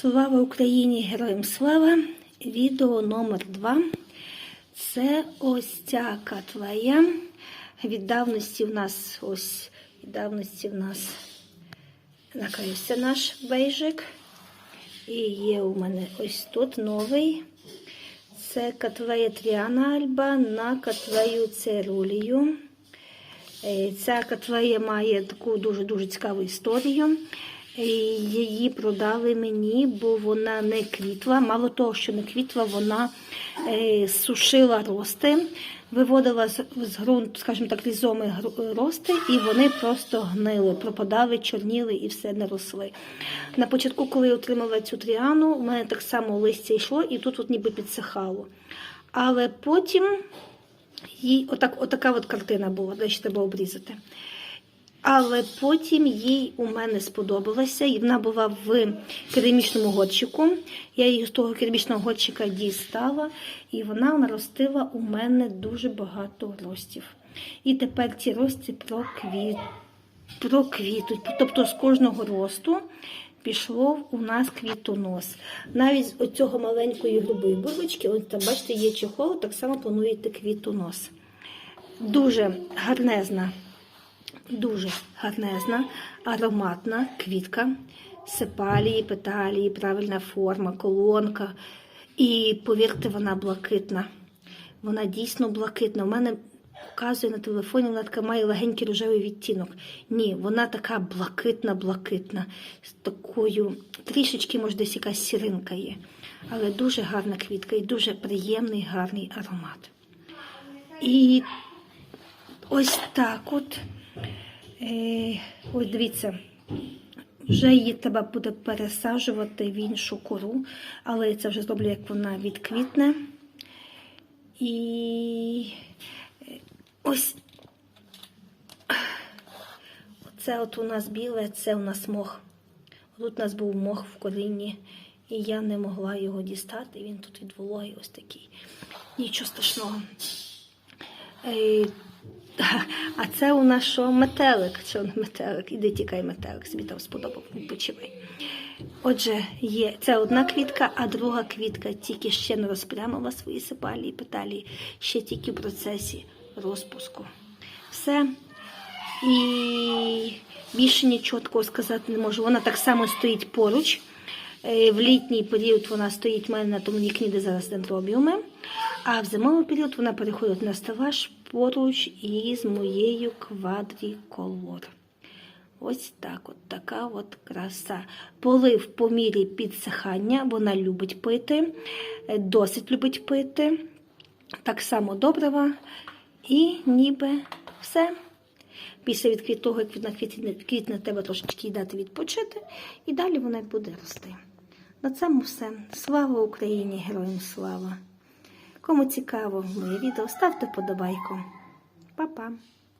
Слава Україні! Героям слава! Відео номер 2 Це ось ця катлея. Від давності в нас ось від давності в нас накрився наш бейжик. І є у мене ось тут новий. Це катлея Тріана Альба на катлею Церулію. Е, Ця котлея має таку дуже-дуже цікаву історію. Її продали мені, бо вона не квітла. Мало того, що не квітла, вона е, сушила рости, виводила з ґрунту, скажімо так, різоми рости, і вони просто гнили, пропадали, чорніли і все не росли. На початку, коли я отримала цю тріану, у мене так само листя йшло, і тут от ніби підсихало. Але потім їй отак, отака от картина була, де ще треба обрізати. Але потім їй у мене сподобалася, і вона була в керамічному горщику. Я її з того керамічного горщика дістала, і вона наростила у мене дуже багато ростів. І тепер ці рости проквіт... проквітуть. Тобто з кожного росту пішло у нас квітонос. Навіть з оцього маленької грубої бульбочки, ось там, бачите, є чехол, так само плануєте квітонос. Дуже гарнезна дуже гарнезна, ароматна квітка, сепалії, петалії, правильна форма, колонка. І повірте, вона блакитна. Вона дійсно блакитна. У мене показує на телефоні, вона така має легенький рожевий відтінок. Ні, вона така блакитна-блакитна, з такою трішечки, може, десь якась сіринка є. Але дуже гарна квітка і дуже приємний, гарний аромат. І ось так от. Е, ось дивіться, вже її треба буде пересаджувати в іншу кору, але я це вже зроблю, як вона відквітне. І е, ось це от у нас біле, це у нас мох. Тут у нас був мох в корінні, і я не могла його дістати. Він тут від вологи ось такий. Нічого страшного. А це у нас що метелик. Що не метелик? Іди тікай метелик, собі там сподобав, відпочивай. Отже, є це одна квітка, а друга квітка тільки ще не розпрямила свої сепалії, петалії, ще тільки в процесі розпуску. Все. І більше нічого такого сказати не можу. Вона так само стоїть поруч. Е, В літній період вона стоїть в мене на тому вікні, де зараз дендробіуми, а в зимовий період вона переходить на стелаж поруч із моєю квадріколор. Ось так, от така от краса. Полив по мірі підсихання, вона любить пити, досить любить пити. Так само добрива. І ніби все. Після відкрит того, як вона квітне, треба трошечки дати відпочити, і далі вона буде рости. На цьому все. Слава Україні! Героям слава! Кому цікаво моє відео, ставте вподобайку. Па-па!